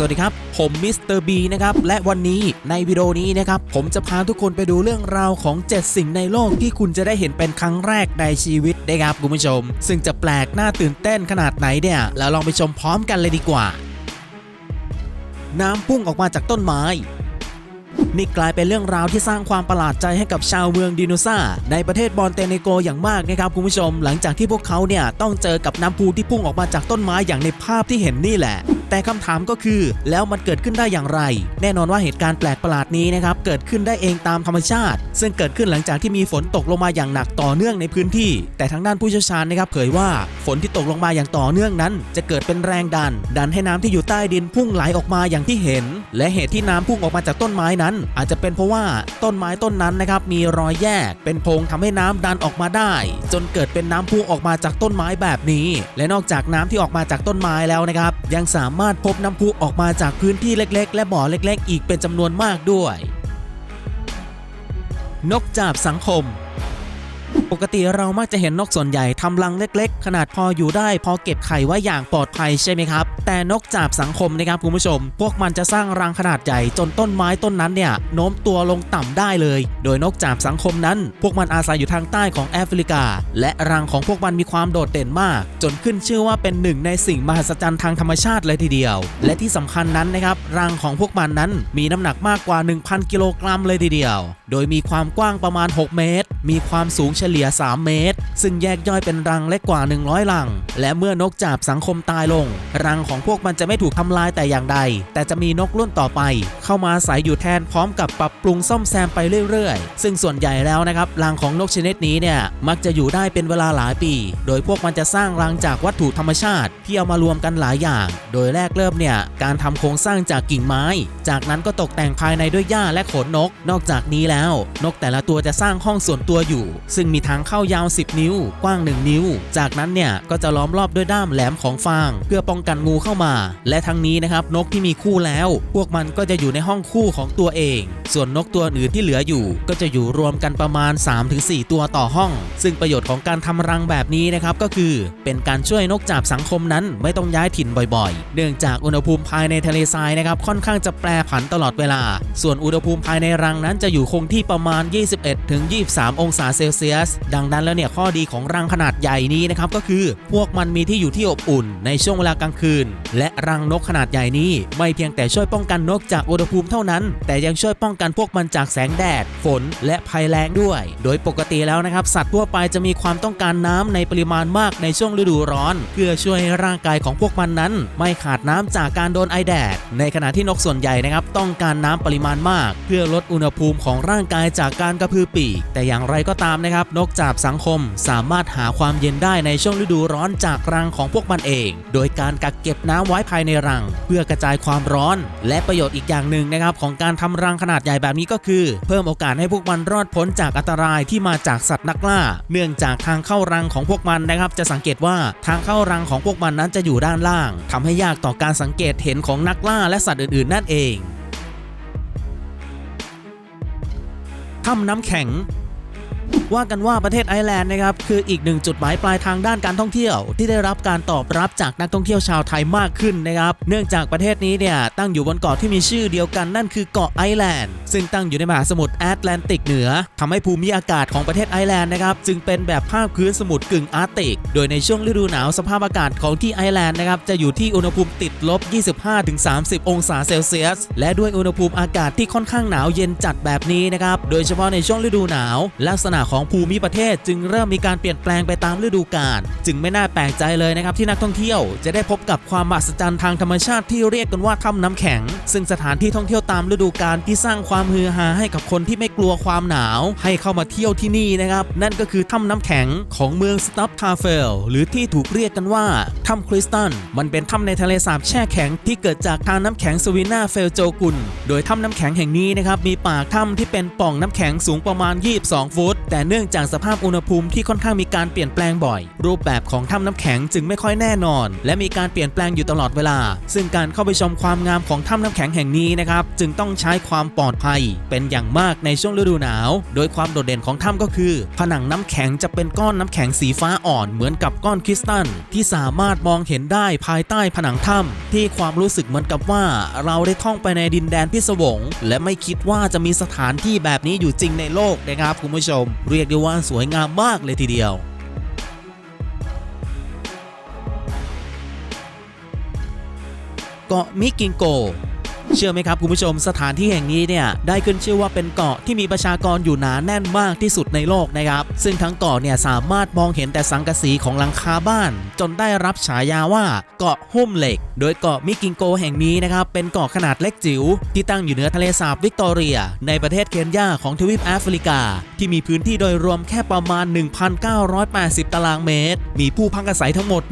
สวัสดีครับ ผมมิสเตอร์บีนะครับ และวันนี้ในวิดีโอนี้นะครับ ผมจะพาทุกคนไปดูเรื่องราวของ 7 สิ่งในโลกที่คุณจะได้เห็นเป็นครั้งแรกในชีวิตนะครับคุณผู้ชม ซึ่งจะแปลกน่าตื่นเต้นขนาดไหนเนี่ย แล้วลองไปชมพร้อมกันเลยดีกว่า น้ำพุ่งออกมาจากต้นไม้นี่กลายเป็นเรื่องราวที่สร้างความประหลาดใจให้กับชาวเมืองดิโนซาในประเทศบอนเตเนโกอย่างมากนะครับคุณผู้ชม หลังจากที่พวกเขาเนี่ยต้องเจอกับน้ำพุที่พุ่งออกมาจากต้นไม้อย่างในภาพที่เห็นนี่แหละแต่คำถามก็คือ แล้วมันเกิดขึ้นได้อย่างไร แน่นอนว่าเหตุการณ์แปลกประหลาดนี้นะครับเกิดขึ้นได้เองตามธรรมชาติ ซึ่งเกิดขึ้นหลังจากที่มีฝนตกลงมาอย่างหนักต่อเนื่องในพื้นที่ แต่ทางด้านผู้เชี่ยวชาญนะครับเผยว่าฝนที่ตกลงมาอย่างต่อเนื่องนั้น จะเกิดเป็นแรงดัน ดันให้น้ำที่อยู่ใต้ดินพุ่งไหลออกมาอย่างที่เห็น และเหตุที่น้ำพุ่งออกมาจากต้นไม้นั้น อาจจะเป็นเพราะว่าต้นไม้ต้นนั้นนะครับมีรอยแยก เป็นโพรงทำให้น้ำดันออกมาได้ จนเกิดเป็นน้ำพุ่งออกมาจากต้นไม้แบบนี้ และนอกจากน้ำที่ออกมาจากต้นไม้แล้วนะครับยังสามารถพบน้ำพุออกมาจากพื้นที่เล็ก ๆ และบ่อเล็ก ๆ อีกเป็นจำนวนมากด้วย นกจาบสังคม ปกติเรามักจะเห็นนกส่วนใหญ่ทำรังเล็กๆ ขนาดพออยู่ได้ พอเก็บไข่ไว้อย่างปลอดภัยใช่ไหมครับ แต่นกจาบสังคมนะครับคุณผู้ชม พวกมันจะสร้างรังขนาดใหญ่จนต้นไม้ต้นนั้นเนี่ยโน้มตัวลงต่ำได้เลย โดยนกจาบสังคมนั้น พวกมันอาศัยอยู่ทางใต้ของแอฟริกา และรังของพวกมันมีความโดดเด่นมาก จนขึ้นชื่อว่าเป็นหนึ่งในสิ่งมหัศจรรย์ทางธรรมชาติเลยทีเดียว และที่สำคัญนั้นนะครับรังของพวกมันนั้นมีน้ำหนักมากกว่า 1,000 กิโลกรัมเลยทีเดียว โดยมีความกว้างประมาณ 6 เมตร มีความสูงเฉลี่ย 3 เมตร ซึ่งแยกย่อยเป็นรังเล็กกว่า 100 รัง และเมื่อนกจาบสังคมตายลง รังของพวกมันจะไม่ถูกทำลายแต่อย่างใด แต่จะมีนกรุ่นต่อไป เข้ามาอาศัยอยู่แทนพร้อมกับปรับปรุงซ่อมแซมไปเรื่อยๆ ซึ่งส่วนใหญ่แล้วนะครับรังของนกชนิดนี้เนี่ยมักจะอยู่ได้เป็นเวลาหลายปี โดยพวกมันจะสร้างรังจากวัตถุธรรมชาติ ที่เอามารวมกันหลายอย่าง โดยแรกเริ่มเนี่ยการทำโครงสร้างจากกิ่งไม้ จากนั้นก็ตกแต่งภายในด้วยหญ้าและขนนก นอกจากนี้แล้ว นกแต่ละตัวจะสร้างห้องส่วนตัวอยู่ ซึ่งมีทางเข้ายาว 10 นิ้ว กว้าง 1 นิ้ว จากนั้นเนี่ยก็จะล้อมรอบด้วยด้ามแหลมของฟาง เพื่อป้องกันงูเข้ามา และทั้งนี้นะครับนกที่มีคู่แล้ว พวกมันก็จะอยู่ในห้องคู่ของตัวเอง ส่วนนกตัวอื่นที่เหลืออยู่ ก็จะอยู่รวมกันประมาณ 3-4 ตัวต่อห้อง ซึ่งประโยชน์ของการทำรังแบบนี้นะครับก็คือเป็นการช่วยนกจาบสังคมนั้นไม่ต้องย้ายถิ่นบ่อยๆ เนื่องจากอุณหภูมิภายในทะเลทรายนะครับค่อนข้างจะแปรผันตลอดเวลา ส่วนอุณหภูมิภายในรังนั้นจะอยู่คงที่ประมาณ 21-23 องศาเซลเซียสดังนั้นแล้วเนี่ยข้อดีของรังขนาดใหญ่นี้นะครับก็คือพวกมันมีที่อยู่ที่อบอุ่น ในช่วงเวลากลางคืน และรังนกขนาดใหญ่นี้ ไม่เพียงแต่ช่วยป้องกันนกจากอุณหภูมิเท่านั้น แต่ยังช่วยป้องกันพวกมันจากแสงแดด ฝน และภัยแล้งด้วย โดยปกติแล้วนะครับ สัตว์ทั่วไปจะมีความต้องการน้ำในปริมาณมากในช่วงฤดูร้อน เพื่อช่วยให้ร่างกายของพวกมันนั้น ไม่ขาดน้ำจากการโดนไอแดด ในขณะที่นกส่วนใหญ่นะครับต้องการน้ำปริมาณมาก เพื่อลดอุณหภูมิของร่างกายจากการกระพือปีกแต่อย่างไรก็ตามนะครับนกจาบสังคมสามารถหาความเย็นได้ในช่วงฤดูร้อนจากรังของพวกมันเอง โดยการกักเก็บน้ำไว้ภายในรัง เพื่อกระจายความร้อน และประโยชน์อีกอย่างหนึ่งนะครับของการทำรังขนาดใหญ่แบบนี้ก็คือ เพิ่มโอกาสให้พวกมันรอดพ้นจากอันตรายที่มาจากสัตว์นักล่า เนื่องจากทางเข้ารังของพวกมันนะครับ จะสังเกตว่าทางเข้ารังของพวกมันนั้นจะอยู่ด้านล่างทำให้ยากต่อการสังเกตเห็นของนักล่าและสัตว์อื่น ๆ นั่นเองถ้ำน้ำแข็ง ว่ากันว่าประเทศไอร์แลนด์นะครับคืออีกหนึ่งจุดหมายปลายทางด้านการท่องเที่ยว ที่ได้รับการตอบรับจากนักท่องเที่ยวชาวไทยมากขึ้นนะครับเนื่องจากประเทศนี้เนี่ยตั้งอยู่บนเกาะที่มีชื่อเดียวกันนั่นคือเกาะไอร์แลนด์ซึ่งตั้งอยู่ในมหาสมุทรแอตแลนติกเหนือทำให้ภูมิอากาศของประเทศไอร์แลนด์นะครับจึงเป็นแบบภาคพื้นสมุทรกึ่งอาร์กติก โดยในช่วงฤดูหนาวสภาพอากาศของที่ไอร์แลนด์นะครับจะอยู่ที่อุณหภูมิติดลบ 25-30 องศาเซลเซียส และด้วยอุณหภูมิอากาศที่ค่อนข้างหนาวเย็นจัดแบบนี้นะครับโดยเฉพาะในช่วงฤดูหนาว ลักษณะของสองภูมิประเทศ จึงเริ่มมีการเปลี่ยนแปลงไปตามฤดูกาลจึงไม่น่าแปลกใจเลยนะครับที่นักท่องเที่ยวจะได้พบกับความมหัศจรรย์ทางธรรมชาติที่เรียกกันว่าถ้ำน้ำแข็ง ซึ่งสถานที่ท่องเที่ยวตามฤดูกาลที่สร้างความฮือฮาให้กับคนที่ไม่กลัวความหนาว ให้เข้ามาเที่ยวที่นี่นะครับนั่นก็คือถ้ำน้ำแข็งของเมืองสตัฟทาเฟลหรือที่ถูกเรียกกันว่าถ้ำคริสตันมันเป็นถ้ำในทะเลสาบแช่แข็งที่เกิดจากทางน้ำแข็งสวินาเฟลโจกุนโดยถ้ำน้ำแข็งแห่งนี้นะครับมีปากถ้ำที่เป็นปล่องน้ำแข็งสูงประมาณ 22 ฟุต แต่เนื่องจากสภาพอุณหภูมิที่ค่อนข้างมีการเปลี่ยนแปลงบ่อย รูปแบบของถ้ำน้ำแข็งจึงไม่ค่อยแน่นอน และมีการเปลี่ยนแปลงอยู่ตลอดเวลา ซึ่งการเข้าไปชมความงามของถ้ำน้ำแข็งแห่งนี้นะครับจึงต้องใช้ความปลอดภัย เป็นอย่างมากในช่วงฤดูหนาว โดยความโดดเด่นของถ้ำก็คือ ผนังน้ำแข็งจะเป็นก้อนน้ำแข็งสีฟ้าอ่อนเหมือนกับก้อนคริสตัลที่สามารถมองเห็นได้ภายใต้ผนังถ้ำที่ความรู้สึกเหมือนกับว่า เราได้ท่องไปในดินแดนพิศวง และไม่คิดว่าจะมีสถานที่แบบนี้อยู่จริงในโลกนะครับคุณผู้ชมเรียกได้ว่าสวยงามมากเลยทีเดียว เกาะมิกิงโก เชื่อไหมครับคุณผู้ชมสถานที่แห่งนี้เนี่ยได้ขึ้นชื่อว่าเป็นเกาะที่มีประชากรอยู่หนาแน่นมากที่สุดในโลกนะครับ ซึ่งทั้งเกาะเนี่ยสามารถมองเห็นแต่สังกะสีของหลังคาบ้าน จนได้รับฉายาว่าเกาะหุ้มเหล็ก โดยเกาะมิกิงโกแห่งนี้นะครับเป็นเกาะขนาดเล็กจิ๋วที่ตั้งอยู่เหนือทะเลสาบวิกตอเรีย ในประเทศเคนยาของทวีปแอฟริกา ที่มีพื้นที่โดยรวมแค่ประมาณ 1,980 ตารางเมตร มีผู้พักอาศัยทั้งหมด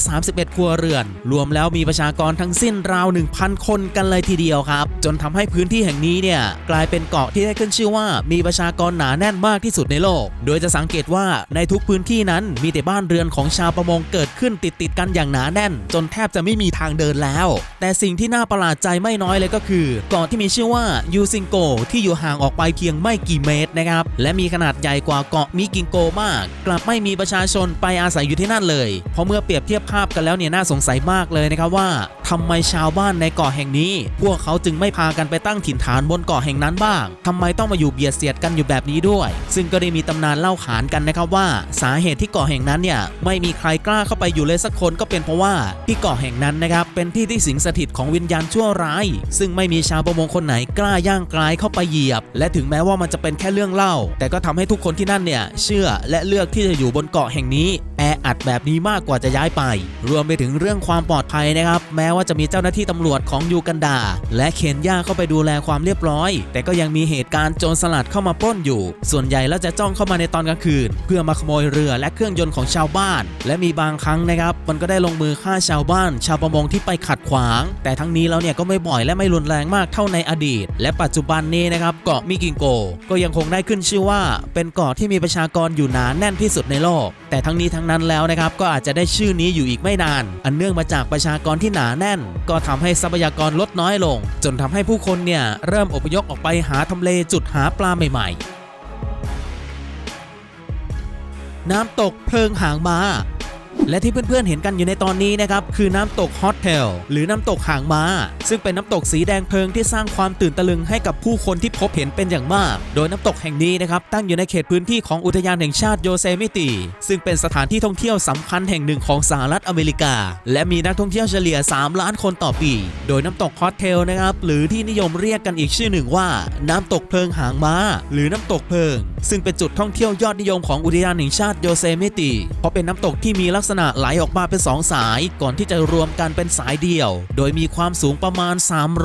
131 ครัวเรือน รวมแล้วมีประชากรทั้งสิ้นราว 1,000 คนกันเลยทีเดียวครับ จนทำให้พื้นที่แห่งนี้เนี่ยกลายเป็นเกาะที่ได้ขึ้นชื่อว่า มีประชากรหนาแน่นมากที่สุดในโลก โดยจะสังเกตว่าในทุกพื้นที่นั้นมีแต่บ้านเรือนของชาวประมงเกิดขึ้นติดติดกันอย่างหนาแน่น จนแทบจะไม่มีทางเดินแล้ว แต่สิ่งที่น่าประหลาดใจไม่น้อยเลยก็คือเกาะที่มีชื่อว่ายูซิงโกที่อยู่ห่างออกไปเพียงไม่กี่เมตรนะครับและมีขนาดใหญ่กว่าเกาะมิกิงโกมาก กลับไม่มีประชาชนไปอาศัยอยู่ที่นั่นเลย เพราะเมื่อเปรียบเทียบภาพกันแล้วเนี่ยน่าสงสัยมากเลยนะครับว่าทำไมชาวบ้านในเกาะแห่งนี้พวกเขาจึงไม่พากันไปตั้งถิ่นฐานบนเกาะแห่งนั้นบ้างทำไมต้องมาอยู่เบียดเสียดกันอยู่แบบนี้ด้วย ซึ่งก็ได้มีตำนานเล่าขานกันนะครับว่า สาเหตุที่เกาะแห่งนั้นเนี่ยไม่มีใครกล้าเข้าไปอยู่เลยสักคนก็เป็นเพราะว่าที่เกาะแห่งนั้นนะครับเป็นที่ที่สิงสถิตของวิญญาณชั่วร้าย ซึ่งไม่มีชาวประมงคนไหนกล้าย่างกลายเข้าไปเหยียบ และถึงแม้ว่ามันจะเป็นแค่เรื่องเล่า แต่ก็ทำให้ทุกคนที่นั่นเนี่ยเชื่อและเลือกที่จะอยู่บนเกาะแห่งนี้ ออัดแบบนี้มากกว่าจะย้ายไป รวมไปถึงเรื่องความปลอดภัยนะครับ แม้ว่าจะมีเจ้าหน้าที่ตำรวจของยูกันดา และเคนยาเข้าไปดูแลความเรียบร้อย แต่ก็ยังมีเหตุการณ์โจรสลัดเข้ามาปล้นอยู่ ส่วนใหญ่แล้วจะจ้องเข้ามาในตอนกลางคืน เพื่อมาขโมยเรือและเครื่องยนต์ของชาวบ้าน และมีบางครั้งนะครับมันก็ได้ลงมือฆ่าชาวบ้าน ชาวประมงที่ไปขัดขวาง แต่ทั้งนี้แล้วเนี่ยก็ไม่บ่อยและไม่รุนแรงมากเท่าในอดีต และปัจจุบันนี้นะครับเกาะมิกิงโก ก็ยังคงได้ขึ้นชื่อว่า เป็นเกาะที่มีประชากรอยู่หนาแน่นที่สุดในโลก แต่ทั้งนี้ทั้งนั้นแล้วนะครับก็อาจจะได้ชื่อนี้อยู่อีกไม่นาน อันเนื่องมาจากประชากรที่หนาแน่น ก็ทำให้ทรัพยากรลดน้อยลง จนทำให้ผู้คนเนี่ยเริ่มอพยพออกไปหาทำเลจุดหาปลาใหม่ ๆ น้ำตกเพลิงหางม้า และที่เพื่อนๆเห็นกันอยู่ในตอนนี้นะครับคือน้ำตกฮอตเทลหรือน้ำตกหางม้า ซึ่งเป็นน้ำตกสีแดงเพลิงที่สร้างความตื่นตะลึงให้กับผู้คนที่พบเห็นเป็นอย่างมาก โดยน้ำตกแห่งนี้นะครับตั้งอยู่ในเขตพื้นที่ของอุทยานแห่งชาติโยเซมิติ ซึ่งเป็นสถานที่ท่องเที่ยวสำคัญแห่งหนึ่งของสหรัฐอเมริกา และมีนักท่องเที่ยวเฉลี่ย 3 ล้านคนต่อปี โดยน้ำตกฮอตเทลนะครับหรือที่นิยมเรียกกันอีกชื่อหนึ่งว่า น้ำตกเพลิงหางม้า หรือน้ำตกเพลิง ซึ่งเป็นจุดท่องเที่ยวยอดนิยมของอุทยานแห่งชาติโยเซมิติเพราะเป็นน้ำตกที่มีลักกษณะไหลออกมาเป็น 2 สาย ก่อนที่จะรวมกันเป็นสายเดียว โดยมีความสูงประมาณ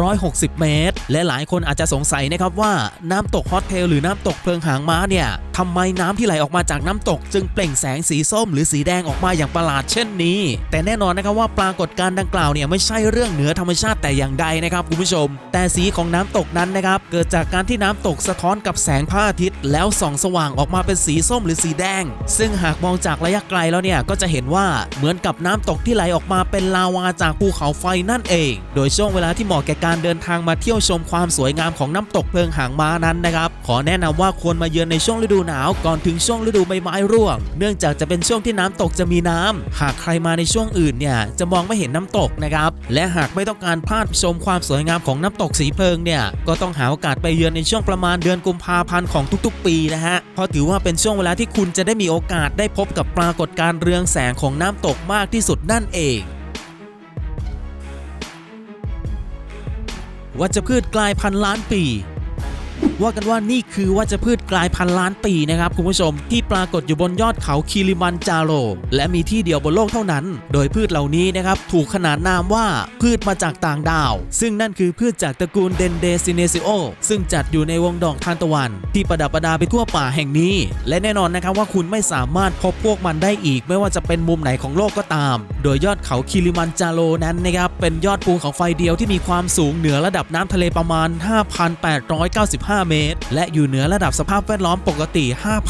360 เมตร และหลายคนอาจจะสงสัยนะครับว่าน้ำตกฮอตเทลหรือน้ำตกเพลิงหางม้าเนี่ย ทำไมน้ำที่ไหลออกมาจากน้ำตก จึงเปล่งแสงสีส้มหรือสีแดงออกมาอย่างประหลาดเช่นนี้ แต่แน่นอนนะครับว่าปรากฏการณ์ดังกล่าวเนี่ยไม่ใช่เรื่องเหนือธรรมชาติแต่อย่างใดนะครับคุณผู้ชม แต่สีของน้ำตกนั้นนะครับเกิดจากการที่น้ำตกสะท้อนกับแสงพระอาทิตย์ แล้วส่องสว่างออกมาเป็นสีส้มหรือสีแดง ซึ่งหากมองจากระยะไกลแล้วเนี่ยก็จะเห็นว่าเหมือนกับน้ำตกที่ไหลออกมาเป็นลาวาจากภูเขาไฟนั่นเอง โดยช่วงเวลาที่เหมาะแก่การเดินทางมาเที่ยวชมความสวยงามของน้ำตกเพลิงหางม้านั้นนะครับขอแนะนำว่าควรมาเยือนในช่วงฤดูหนาวก่อนถึงช่วงฤดูใบไม้ร่วง เนื่องจากจะเป็นช่วงที่น้ำตกจะมีน้ำหากใครมาในช่วงอื่นเนี่ยจะมองไม่เห็นน้ำตกนะครับ และหากไม่ต้องการพลาดชมความสวยงามของน้ำตกสีเพลิงเนี่ยก็ต้องหาโอกาสไปเยือนในช่วงประมาณเดือนกุมภาพันธ์ของทุกๆ ปีนะฮะเพราะถือว่าเป็นช่วงเวลาที่คุณจะได้มีโอกาสได้พบกับปรากฏการณ์เรืองแสงของน้ำตกมากที่สุดนั่นเองวัชพืชกลายพันธุ์ล้านปี ว่ากันว่านี่คือวัชพืชกลายพันธุ์ล้านปีนะครับคุณผู้ชม ที่ปรากฏอยู่บนยอดเขาคิริมันจาโร และมีที่เดียวบนโลกเท่านั้น โดยพืชเหล่านี้นะครับถูกขนานนามว่าพืชมาจากต่างดาว ซึ่งนั่นคือพืชจากตระกูลเดนเดซิเนซิโอซึ่งจัดอยู่ในวงดอกทานตะวัน ที่ประดับประดาไปทั่วป่าแห่งนี้ และแน่นอนนะครับว่าคุณไม่สามารถพบพวกมันได้อีก ไม่ว่าจะเป็นมุมไหนของโลกก็ตาม โดยยอดเขาคิริมันจาโรนั้นนะครับเป็นยอดภูเขาไฟเดียวที่มีความสูงเหนือระดับน้ำทะเลประมาณ 5,895 5 เมตร และอยู่เหนือระดับสภาพแวดล้อมปกติ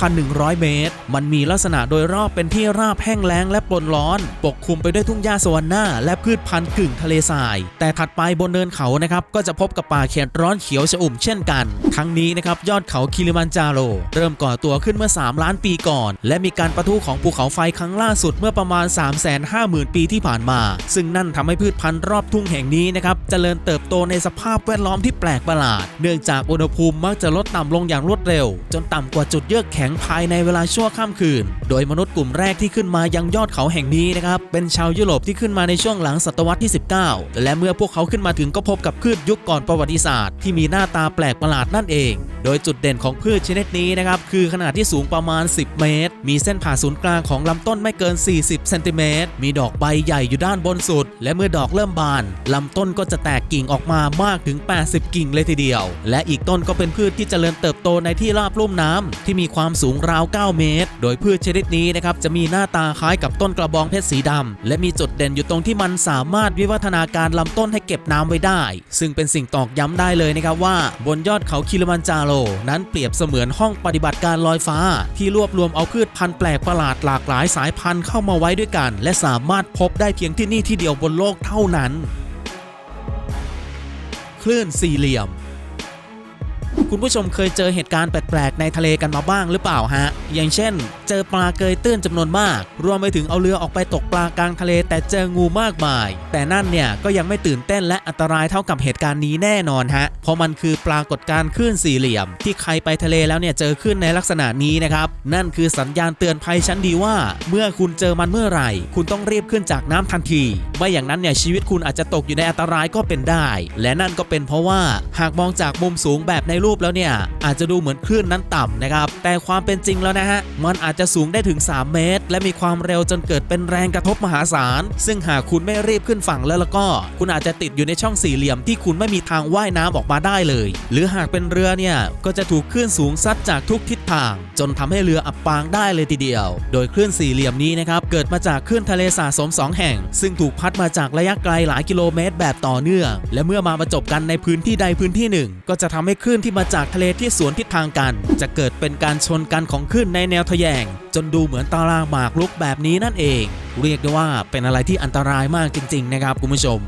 5,100 เมตร มันมีลักษณะโดยรอบเป็นที่ราบแห้งแล้งและปนร้อน ปกคลุมไปด้วยทุ่งหญ้าสวรรค์หน้าและพืชพันธุ์กึ่งทะเลทราย แต่ถัดไปบนเนินเขานะครับก็จะพบกับป่าเขตร้อนเขียวชอุ่มเช่นกัน ทั้งนี้นะครับยอดเขาคิลิมันจาโร เริ่มก่อตัวขึ้นเมื่อ 3 ล้านปีก่อน และมีการประทุของภูเขาไฟครั้งล่าสุดเมื่อประมาณ 350,000 ปีที่ผ่านมา ซึ่งนั่นทำให้พืชพันธุ์รอบทุ่งแห่งนี้นะครับเจริญเติบโตในสภาพแวดล้อมที่แปลกประหลาด เนื่องจากอุณหภูมิมักจะลดต่ำลงอย่างรวดเร็ว จนต่ำกว่าจุดเยือกแข็งภายในเวลาชั่วข้ามคืน โดยมนุษย์กลุ่มแรกที่ขึ้นมายังยอดเขาแห่งนี้นะครับเป็นชาวยุโรปที่ขึ้นมาในช่วงหลังศตวรรษที่ 19 และเมื่อพวกเขาขึ้นมาถึงก็พบกับพืชยุคก่อนประวัติศาสตร์ที่มีหน้าตาแปลกประหลาดนั่นเอง โดยจุดเด่นของพืชชนิดนี้นะครับคือขนาดที่สูงประมาณ 10 เมตร มีเส้นผ่าศูนย์กลางของลำต้นไม่เกิน 40 เซนติเมตร มีดอกใบใหญ่อยู่ด้านบนสุด และเมื่อดอกเริ่มบานลำต้นก็จะแตกกิ่งออกมามากถึง 80 กิ่งเลยทีเดียว และอีกต้นก็เป็นพืชที่เจริญเติบโตในที่ราบลุ่มน้ำที่มีความสูงราว 9 เมตร โดยพืชชนิดนี้นะครับจะมีหน้าตาคล้ายกับต้นกระบองเพชรสีดำและมีจุดเด่นอยู่ตรงที่มันสามารถวิวัฒนาการลำต้นให้เก็บน้ำไว้ได้ ซึ่งเป็นสิ่งตอกย้ำได้เลยนะครับว่า บนยอดเขาคิลิมันจาโรนั้นเปรียบเสมือนห้องปฏิบัติการลอยฟ้า ที่รวบรวมเอาพืชพันธุ์แปลกประหลาดหลากหลายสายพันธุ์เข้ามาไว้ด้วยกัน และสามารถพบได้เพียงที่นี่ที่เดียวบนโลกเท่านั้น คลื่นสี่เหลี่ยม คุณผู้ชมเคยเจอเหตุการณ์แปลกๆในทะเลกันมาบ้างหรือเปล่าฮะ อย่างเช่น เจอปลาเกยตื้นจำนวนมาก รวมไปถึงเอาเรือออกไปตกปลากลางทะเลแต่เจองูมากมาย แต่นั่นเนี่ยก็ยังไม่ตื่นเต้นและอันตรายเท่ากับเหตุการณ์นี้แน่นอนฮะ เพราะมันคือปรากฏการณ์คลื่นสี่เหลี่ยม ที่ใครไปทะเลแล้วเนี่ยเจอขึ้นในลักษณะนี้นะครับ นั่นคือสัญญาณเตือนภัยชั้นดีว่า เมื่อคุณเจอมันเมื่อไหร่ คุณต้องรีบขึ้นจากน้ำทันที ไม่อย่างนั้นเนี่ยชีวิตคุณอาจจะตกอยู่ในอันตรายก็เป็นได้ และนั่นก็เป็นเพราะว่าหากมองจากมุมสูงแบบในรููปแล้วเนี่ยอาจจะดูเหมือนคลื่นนั้นต่ำนะครับ แต่ความเป็นจริงแล้วนะฮะมันอาจจะสูงได้ถึง 3 เมตร และมีความเร็วจนเกิดเป็นแรงกระทบมหาศาล ซึ่งหากคุณไม่รีบขึ้นฝั่งแล้วแล้วก็ คุณอาจจะติดอยู่ในช่องสี่เหลี่ยมที่คุณไม่มีทางว่ายน้ำออกมาได้เลย หรือหากเป็นเรือเนี่ยก็จะถูกคลื่นสูงซัดจากทุกทิศทาง จนทำให้เรืออับปางได้เลยทีเดียว โดยคลื่นสี่เหลี่ยมนี้นะครับเกิดมาจากคลื่นทะเลสาสมสองแห่ง ซึ่งถูกพัดมาจากระยะไกลหลายกิโลเมตร แบบต่อเนื่อง และเมื่อมาประจบกันในพื้นที่ใดพื้นที่หนึ่ง ก็จะทำให้คลื่นที่มาจากทะเลที่สวนทิศทางกัน จะเกิดเป็นการชนกันของคลื่นในแนวทะแยง จนดูเหมือนตารางหมากรุกแบบนี้นั่นเอง เรียกได้ว่าเป็นอะไรที่อันตรายมากจริง ๆ นะครับคุณผู้ชม